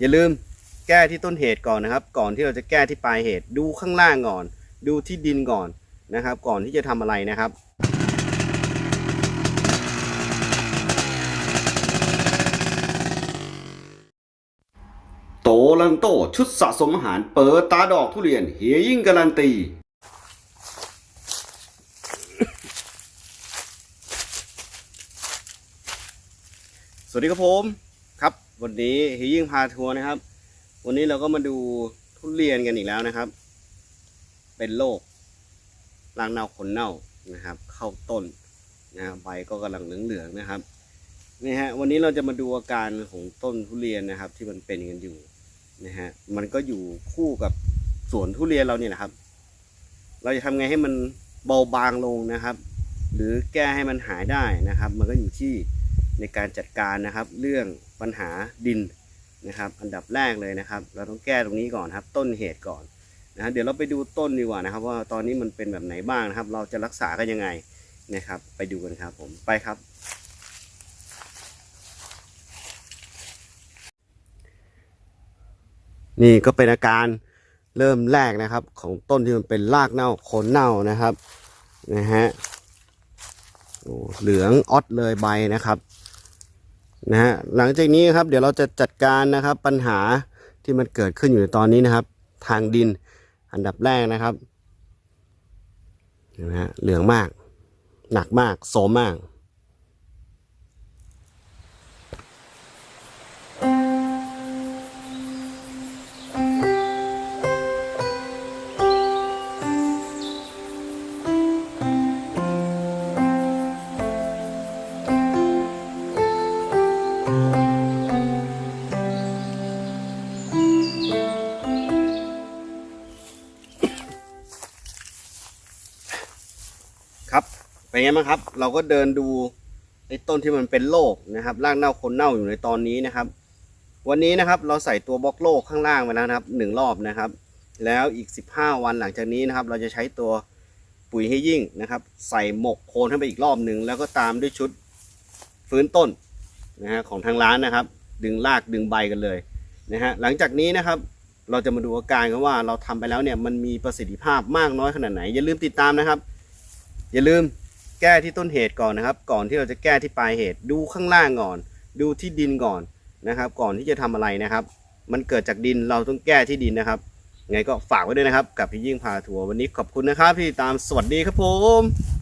อย่าลืมแก้ที่ต้นเหตุก่อนนะครับ ก่อนที่เราจะแก้ที่ปลายเหตุ ดูข้างล่างก่อน ดูที่ดินก่อนนะครับ ก่อนที่จะทำอะไรนะครับโตลันโตชุดสะสมอาหารเปิดตาดอกทุเรียนเฮียยิ่งการันตีสวัสดีครับผมครับ วันนี้เฮียยิ่งพาทัวร์นะครับ วันนี้เราก็มาดูทุเรียนกันอีกแล้วนะครับ เป็นโรครางเน่าขนเน่านะครับ เข้าต้นนะใบก็กำลังเหลืองๆนะครับนี่ฮะวันนี้เราจะมาดูอาการของต้นทุเรียนนะครับ ที่มันเป็นกันอยู่นะฮะมันก็อยู่คู่กับสวนทุเรียนเราเนี่ยนะครับ เราจะทำไงให้มันเบาบางลงนะครับ หรือแก้ให้มันหายได้นะครับ มันก็อยู่ที่ ในการจัดการนะครับเรื่องปัญหาดินนะครับ อันดับแรกเลยนะครับ เราต้องแก้ตรงนี้ก่อนครับ ต้นเหตุก่อนนะเดี๋ยวเราไปดูต้นดีกว่านะครับ ว่าตอนนี้มันเป็นแบบไหนบ้างนะครับ เราจะรักษากันยังไงนะครับ ไปดูกันครับผมไปครับ นี่ก็เป็นอาการเริ่มแรกนะครับ ของต้นที่มันเป็นรากเน่าโคนเน่านะครับนะฮะโอ้เหลืองออดเลยใบนะครับ นะฮะหลังจากนี้ครับเดี๋ยวเราจะจัดการนะครับปัญหาที่มันเกิดขึ้นอยู่ในตอนนี้นะครับ ทางดินอันดับแรกนะครับเห็นะฮะเหลืองมาก หนักมากโสมมาก เป็นไงบ้างครับ เราก็เดินดูไอ้ต้นที่มันเป็นโรคนะครับรากเน่าคนเน่าอยู่ในตอนนี้นะครับ วันนี้นะครับเราใส่ตัวบล็อกโรคข้างล่างไปแล้วนะครับหนึ่งรอบนะครับ แล้วอีก 15 วันหลังจากนี้นะครับ เราจะใช้ตัวปุ๋ยให้ยิ่งนะครับ ใส่หมกโคนเข้ไปอีกรอบหนึ่งแล้วก็ตามด้วยชุดฟื้นต้นนะฮะของทางร้านนะครับ ดึงรากดึงใบกันเลยนะฮะหลังจากนี้นะครับเราจะมาดูอาการกันว่าเราทำไปแล้วเนี่ยมันมีประสิทธิภาพมากน้อยขนาดไหน อย่าลืมติดตามนะครับ อย่าลืม แก้ที่ต้นเหตุก่อนนะครับ ก่อนที่เราจะแก้ที่ปลายเหตุ ดูข้างล่างก่อน ดูที่ดินก่อนนะครับ ก่อนที่จะทำอะไรนะครับ มันเกิดจากดินเราต้องแก้ที่ดินนะครับไงก็ฝากไว้ด้วยนะครับ กับพี่ยิ่งพาทัวร์วันนี้ขอบคุณนะครับที่ตามสวัสดีครับผม